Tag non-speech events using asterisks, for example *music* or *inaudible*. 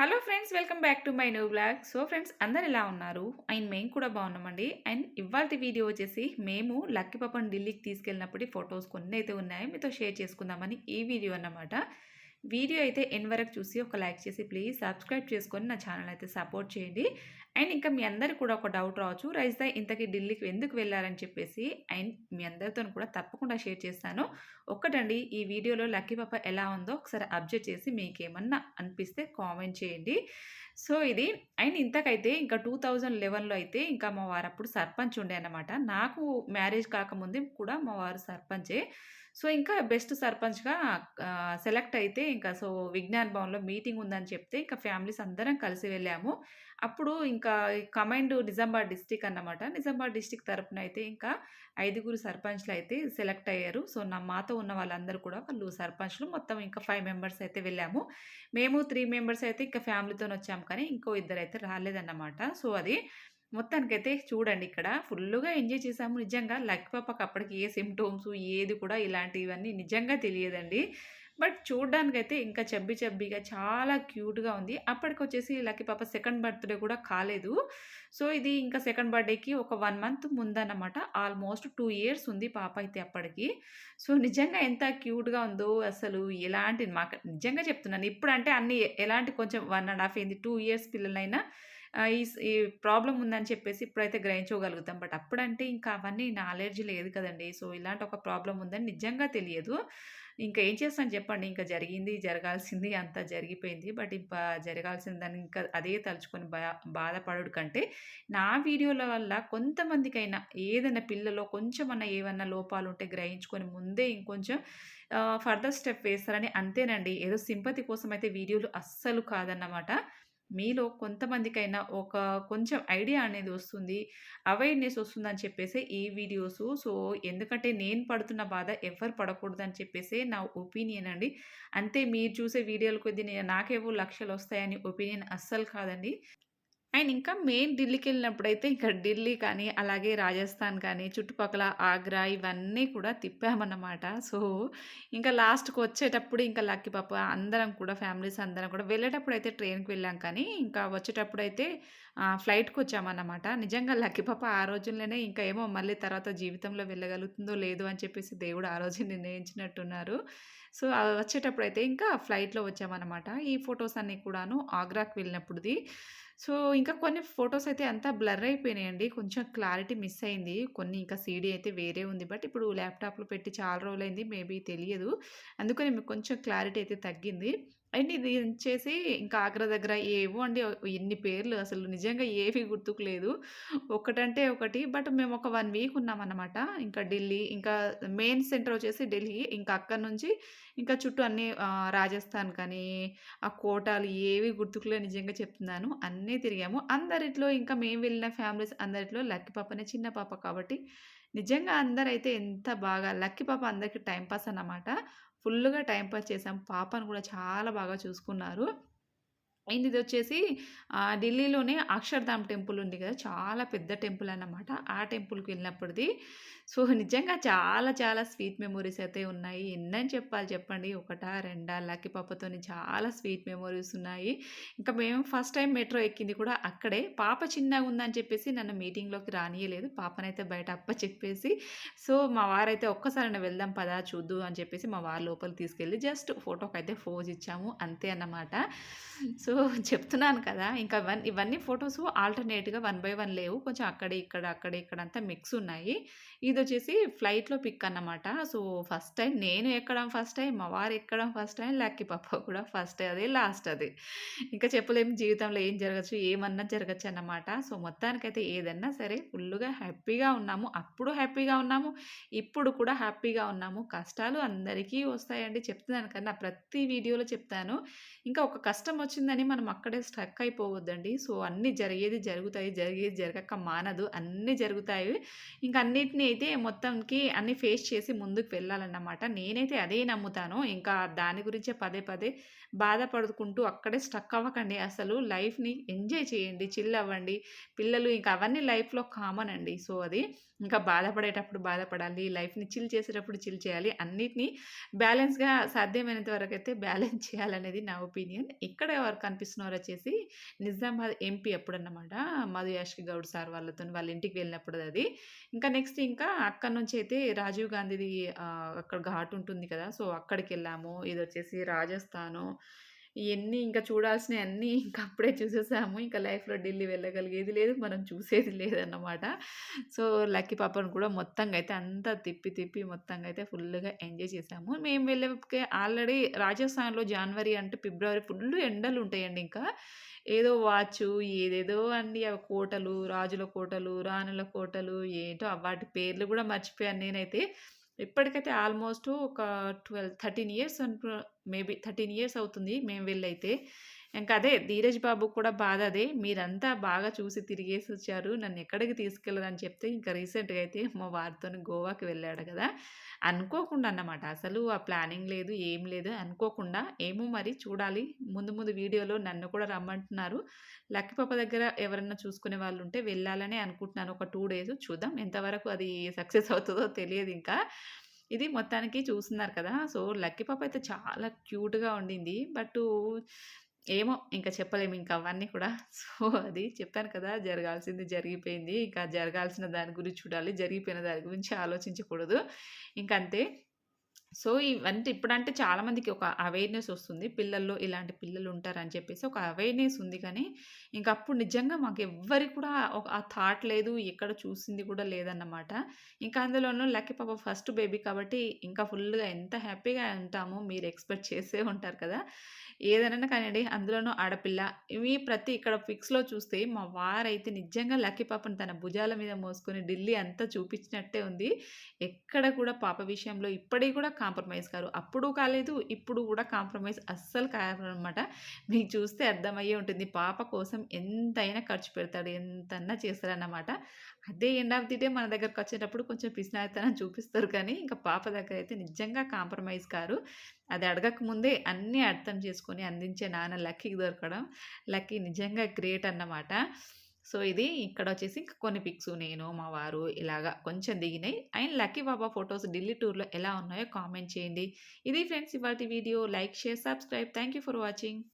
Hello friends welcome back to my new blog so friends అందరు ఎలా ఉన్నారు? And మేము కూడా బాగున్నామండి. అండ్ ఇవాళ వీడియో వచ్చేసి మేము లక్కీ పాపను ఢిల్లీకి తీసుకెళ్ళినప్పుడు ఫొటోస్ కొన్ని అయితే ఉన్నాయో. మీతో షేర్ చేసుకుందామని ఈ వీడియో అన్నమాట. వీడియో అయితే ఎన్ వరకు చూసి ఒక లైక్ చేసి ప్లీజ్ సబ్స్క్రైబ్ చేసుకొని నా ఛానల్ అయితే సపోర్ట్ చేయండి. అండ్ ఇంకా మీ అందరికి కూడా ఒక డౌట్ రావచ్చు. రైజ్దా ఇంతకీ ఢిల్లీకి ఎందుకు వెళ్ళారని చెప్పేసి అండ్ మీ అందరితో కూడా తప్పకుండా షేర్ చేస్తాను. ఒక్కటండి ఈ వీడియోలో లక్కీ పాప ఎలా ఉందో ఒకసారి అబ్జర్వ్ చేసి మీకు ఏమన్నా అనిపిస్తే కామెంట్ చేయండి. సో ఇది అండ్ ఇంతకైతే ఇంకా టూ థౌజండ్ లెవెన్లో అయితే ఇంకా మా వారు అప్పుడు సర్పంచ్ ఉండే అనమాట నాకు మ్యారేజ్ కాకముందే కూడా మా వారు సర్పంచే. సో ఇంకా బెస్ట్ సర్పంచ్గా సెలెక్ట్ అయితే ఇంకా సో విజ్ఞాన్ భవన్లో మీటింగ్ ఉందని చెప్తే ఇంకా ఫ్యామిలీస్ అందరం కలిసి వెళ్ళాము. అప్పుడు ఇంకా కమైండ్ నిజామాబాద్ డిస్టిక్ అన్నమాట. నిజామాబాద్ డిస్టిక్ తరపున అయితే ఇంకా ఐదుగురు సర్పంచ్లు అయితే సెలెక్ట్ అయ్యారు. సో నా మాతో ఉన్న వాళ్ళందరూ కూడా వాళ్ళు సర్పంచ్లు. మొత్తం ఇంకా ఫైవ్ మెంబర్స్ అయితే వెళ్ళాము. మేము త్రీ మెంబర్స్ అయితే ఇంకా ఫ్యామిలీతో వచ్చాము కానీ ఇంకో ఇద్దరు అయితే రాలేదన్నమాట. సో అది మొత్తానికైతే చూడండి ఇక్కడ. ఫుల్గా ఎంజాయ్ చేసాము నిజంగా లక్ పాపకి అప్పటికి ఏ సిమ్టోమ్స్ ఏది కూడా ఇలాంటివన్నీ నిజంగా తెలియదండి. బట్ చూడ్డానికైతే ఇంకా చబ్బి చబ్బిగా చాలా క్యూట్గా ఉంది. అప్పటికి వచ్చేసి లక్కీ పాప సెకండ్ బర్త్డే కూడా కాలేదు. సో ఇది ఇంకా సెకండ్ బర్త్డేకి ఒక వన్ మంత్ ముందన్నమాట. ఆల్మోస్ట్ టూ ఇయర్స్ ఉంది పాప అయితే అప్పటికి. సో నిజంగా ఎంత క్యూట్గా ఉందో అసలు ఎలాంటి మాకు నిజంగా చెప్తున్నాను. ఇప్పుడు అంటే అన్ని ఎలాంటి కొంచెం వన్ అండ్ హాఫ్ అయింది టూ ఇయర్స్ పిల్లలైనా ఈ ఈ ప్రాబ్లం ఉందని చెప్పేసి ఇప్పుడైతే గ్రహించగలుగుతాం. బట్ అప్పుడంటే ఇంకా అవన్నీ నాలెడ్జ్ లేదు కదండి. సో ఇలాంటి ఒక ప్రాబ్లం ఉందని నిజంగా తెలియదు. ఇంకా ఏం చేస్తాను చెప్పండి. ఇంకా జరిగింది జరగాల్సింది అంతా జరిగిపోయింది. బట్ ఇంకా జరగాల్సిన దాన్ని ఇంకా అదే తలుచుకొని బా బాధపడు కంటే నా వీడియోల వల్ల కొంతమందికైనా ఏదైనా పిల్లలో కొంచెమన్నా ఏమన్నా లోపాలు ఉంటే గ్రహించుకొని ముందే ఇంకొంచెం ఫర్దర్ స్టెప్ వేస్తారని అంతేనండి. ఏదో సింపతి కోసం అయితే వీడియోలు అస్సలు కాదన్నమాట. మీలో కొంతమందికైనా ఒక కొంచెం ఐడియా అనేది వస్తుంది. అవేర్నెస్ వస్తుందని చెప్పేసి ఈ వీడియోస్. సో ఎందుకంటే నేను పడుతున్న బాధ ఎవరు పడకూడదని చెప్పేసి నా ఒపీనియన్ అండి. అంతే మీరు చూసే వీడియోలు కొద్ది నాకేవో లక్షలు వస్తాయని ఒపీనియన్ అస్సలు కాదండి. అండ్ ఇంకా మెయిన్ ఢిల్లీకి వెళ్ళినప్పుడైతే ఇంకా ఢిల్లీ కానీ అలాగే రాజస్థాన్ కానీ చుట్టుపక్కల ఆగ్రా ఇవన్నీ కూడా తిప్పామన్నమాట. సో ఇంకా లాస్ట్కి వచ్చేటప్పుడు ఇంకా లక్కీ పాప అందరం కూడా ఫ్యామిలీస్ అందరం కూడా వెళ్ళేటప్పుడు అయితే ట్రైన్కి వెళ్ళాం కానీ ఇంకా వచ్చేటప్పుడు అయితే ఫ్లైట్కి వచ్చామన్నమాట. నిజంగా లక్కీ పాప ఆ రోజుల్లోనే ఇంకా ఏమో మళ్ళీ తర్వాత జీవితంలో వెళ్ళగలుగుతుందో లేదో అని చెప్పేసి దేవుడు ఆ రోజు నిర్ణయించినట్టున్నారు. సో వచ్చేటప్పుడు అయితే ఇంకా ఫ్లైట్లో వచ్చామన్నమాట. ఈ ఫొటోస్ అన్నీ కూడాను ఆగ్రాకి వెళ్ళినప్పుడుది. సో ఇంకా కొన్ని ఫొటోస్ అయితే అంతా బ్లర్ అయిపోయినాయండి. కొంచెం క్లారిటీ మిస్ అయింది. కొన్ని ఇంకా సీడీ అయితే వేరే ఉంది. బట్ ఇప్పుడు ల్యాప్టాప్లో పెట్టి చాలా రోజులైంది. మేబీ తెలియదు. అందుకని మీకు కొంచెం క్లారిటీ అయితే తగ్గింది. అండ్ ఇది వచ్చేసి ఇంకా ఆగ్రా దగ్గర ఏవో అండి ఎన్ని పేర్లు అసలు నిజంగా ఏవి గుర్తుకు లేదు. ఒకటంటే ఒకటి బట్ మేము ఒక వన్ వీక్ ఉన్నామన్నమాట. ఇంకా ఢిల్లీ ఇంకా మెయిన్ సెంటర్ వచ్చేసి ఢిల్లీ. ఇంకా అక్కడ నుంచి ఇంకా చుట్టూ అన్ని రాజస్థాన్ కానీ ఆ కోటాలు ఏవి గుర్తుకులే నిజంగా చెప్తున్నాను. అన్నీ తిరిగాము. అందరిట్లో ఇంకా మేము వెళ్ళిన ఫ్యామిలీస్ అందరిట్లో లక్కీ పాపనే చిన్న పాప కాబట్టి నిజంగా అందరైతే ఎంత బాగా లక్కీ పాప అందరికీ టైంపాస్ అన్నమాట. ఫుల్గా టైంపాస్ చేసాం పాపను కూడా చాలా బాగా చూసుకున్నారు. అండ్ ఇది వచ్చేసి ఢిల్లీలోనే అక్షర్ధామ్ టెంపుల్ ఉంది కదా చాలా పెద్ద టెంపుల్ అన్నమాట. ఆ టెంపుల్కి వెళ్ళినప్పటిది. సో నిజంగా చాలా చాలా స్వీట్ మెమొరీస్ అయితే ఉన్నాయి. ఎన్నని చెప్పాలి చెప్పండి. ఒకటా రెండా లక్కీ పాపతోని చాలా స్వీట్ మెమొరీస్ ఉన్నాయి. ఇంకా మేము ఫస్ట్ టైం మెట్రో ఎక్కింది కూడా అక్కడే. పాప చిన్నగా ఉందని చెప్పేసి నన్ను మీటింగ్లోకి రానియలేదు. పాపనైతే బయట అప్ప చెప్పేసి సో మా వారైతే ఒక్కసారి వెళ్దాం పదా చూద్దు అని చెప్పేసి మా వారు లోపలికి తీసుకెళ్ళి జస్ట్ ఫోటోకి అయితే ఫోజ్ ఇచ్చాము. అంతే అన్నమాట. సో చెప్తున్నాను కదా. ఇంకా వన్ ఇవన్నీ ఫొటోస్ ఆల్టర్నేట్గా వన్ బై వన్ లేవు. కొంచెం అక్కడ ఇక్కడ అక్కడ ఇక్కడ అంతా మిక్స్ ఉన్నాయి. ఇది వచ్చేసి ఫ్లైట్లో పిక్ అన్నమాట. సో ఫస్ట్ టైం నేను ఎక్కడం ఫస్ట్ టైం మా వారు ఎక్కడం ఫస్ట్ టైం లక్కీ పాప కూడా ఫస్ట్ అదే లాస్ట్ అది. ఇంకా చెప్పలేము జీవితంలో ఏం జరగచ్చు ఏమన్నా జరగచ్చు అన్నమాట. సో మొత్తానికైతే ఏదన్నా సరే ఫుల్గా హ్యాపీగా ఉన్నాము. అప్పుడు హ్యాపీగా ఉన్నాము. ఇప్పుడు కూడా హ్యాపీగా ఉన్నాము. కష్టాలు అందరికీ వస్తాయండి. చెప్తున్నాను కన్నా ప్రతి వీడియోలో చెప్తాను. ఇంకా ఒక కష్టం వచ్చిందని మనం అక్కడే స్ట్రక్ అయిపోవద్దండి. సో అన్నీ జరిగేది జరుగుతాయి జరిగేది జరగక మానదు. అన్నీ జరుగుతాయి. ఇంకా అన్నిటిని అయితే మొత్తంకి అన్ని ఫేస్ చేసి ముందుకు వెళ్ళాలన్నమాట. నేనైతే అదే నమ్ముతాను. ఇంకా దాని గురించే పదే పదే బాధపడుకుంటూ అక్కడే స్టక్ అవ్వకండి. అసలు లైఫ్ని ఎంజాయ్ చేయండి చిల్ అవ్వండి. పిల్లలు ఇంకా అవన్నీ లైఫ్లో కామన్ అండి. సో అది ఇంకా బాధపడేటప్పుడు బాధపడాలి లైఫ్ని చిల్ చేసేటప్పుడు చిల్ చేయాలి. అన్నిటినీ బ్యాలెన్స్గా సాధ్యమైనంత వరకు అయితే బ్యాలెన్స్ చేయాలనేది నా ఒపీనియన్. ఇక్కడే వరకు కనిపిస్తున్నారు వచ్చేసి నిజామాబాద్ ఎంపీ అప్పుడన్నమాట. మధు యాష్కి గౌడ్ సార్ వాళ్ళతోని వాళ్ళ ఇంటికి వెళ్ళినప్పుడు అది ఇంకా నెక్స్ట్ ఇంకా అక్కడి నుంచయితే రాజీవ్ గాంధీది అక్కడ ఘాట్ ఉంటుంది కదా! సో, అక్కడికి వెళ్ళాము ఇది వచ్చేసి రాజస్థాను. ఇవన్నీ ఇంకా చూడాల్సినయన్నీ *laughs* ఇంకా అప్పుడే చూసేసాము. ఇంకా లైఫ్‌లో ఢిల్లీ వెళ్ళగలిగేది లేదు. మనం చూసేది లేదన్నమాట. సో, లక్కీ పాపను కూడా మొత్తంగా అయితే అంతా తిప్పి, తిప్పి మొత్తంగా అయితే ఫుల్గా ఎంజాయ్ చేసాము మేము వెళ్ళే ఆల్రెడీ రాజస్థాన్‌లో జనవరి అంటే ఫిబ్రవరి ఫుల్ ఎండలు ఉంటాయండి ఇంకా. ఏదో వాచు ఏదేదో అండి అవి కోటలు, రాజుల కోటలు, రాణుల కోటలు ఏంటో వాటి పేర్లు కూడా మర్చిపోయాను నేనైతే. ఇప్పటికైతే ఆల్‌మోస్ట్ ఒక 12, 13 ఇయర్స్ అనుకో మేబీ 13 ఇయర్స్ అవుతుంది మేము వెళ్ళైతే. ఇంకా అదే ధీరజ్ బాబుకి కూడా బాధ అదే. మీరంతా బాగా చూసి తిరిగేసి వచ్చారు నన్ను ఎక్కడికి తీసుకెళ్ళరని చెప్తే ఇంకా రీసెంట్‌గా అయితే మా వారితోని గోవాకి వెళ్ళాడు కదా అనుకోకుండా అన్నమాట. అసలు ఆ ప్లానింగ్ లేదు. ఏం లేదు. అనుకోకుండా ఏమో మరి చూడాలి. ముందు ముందు వీడియోలో నన్ను కూడా రమ్మంటున్నారు. లక్కీ పాప దగ్గర ఎవరన్నా చూసుకునే వాళ్ళు ఉంటే వెళ్ళాలనే అనుకుంటున్నాను. ఒక టూ డేస్ చూద్దాం. ఎంతవరకు అది సక్సెస్ అవుతుందో తెలియదు ఇంకా ఇది మొత్తానికి చూస్తున్నారు కదా! సో, లక్కీ పాప అయితే చాలా క్యూట్‌గా ఉండింది. బట్ ఏమో ఇంకా చెప్పలేము ఇంకా అవన్నీ కూడా. సో, అది చెప్పాను కదా! జరగాల్సింది జరిగిపోయింది. ఇంకా జరగాల్సిన దాని గురించి చూడాలి. జరిగిపోయిన దాని గురించి ఆలోచించకూడదు. ఇంకంతే. సో, ఇవంటే ఇప్పుడంటే చాలామందికి ఒక అవేర్‌నెస్ వస్తుంది పిల్లల్లో ఇలాంటి పిల్లలు ఉంటారని చెప్పేసి ఒక అవేర్‌నెస్ ఉంది కానీ, ఇంక అప్పుడు నిజంగా మాకు మాకెవ్వరికి కూడా ఒక ఆ థాట్ లేదు. ఎక్కడ చూసింది కూడా లేదన్నమాట. ఇంకా అందులోనూ లక్కీ పాప ఫస్ట్ బేబీ కాబట్టి ఇంకా ఫుల్గా ఎంత హ్యాపీగా ఉంటామో మీరు ఎక్స్‌పెక్ట్ చేసే ఉంటారు కదా! ఏదైనా కానివ్వండి అందులోనూ ఆడపిల్ల ఇవి ప్రతి ఇక్కడ ఫిక్స్లో చూస్తే మా వారైతే నిజంగా లక్కీ పాపను తన భుజాల మీద మోసుకొని ఢిల్లీ అంతా చూపించినట్టే ఉంది. ఎక్కడ కూడా పాప విషయంలో ఇప్పటికి కూడా కాంప్రమైజ్ కారు. అప్పుడు కాలేదు. ఇప్పుడు కూడా కాంప్రమైజ్ అస్సలు కాదనమాట మీకు చూస్తే అర్థమయ్యే ఉంటుంది. పాప కోసం ఎంతైనా ఖర్చు పెడతాడు. ఎంతన్నా చేస్తాడన్నమాట. అదే ఎండ్ ఆఫ్ ది డే మన దగ్గరకొచ్చేటప్పుడు కొంచెం పిసినారితనం చూపిస్తారు కానీ, ఇంకా పాప దగ్గర అయితే నిజంగా కాంప్రమైజ్ కారు. అది అడగక ముందే అన్నీ అర్థం చేసుకొని అందించే నాన్న లక్కీకి దొరకడం లక్కీ నిజంగా గ్రేట్ అన్నమాట. సో, ఇది ఇక్కడ ఇక్కడొచ్చేసి కొన్ని పిక్స్ నేను, మా వారు ఇలాగా కొంచెం దిగినాయి and Lucky Baba photos Delhi టూర్‌లో ఎలా ఉన్నాయో కామెంట్ చేయండి. ఇది ఫ్రెండ్స్ ఇవాటి video. Like, share, subscribe. Thank you for watching.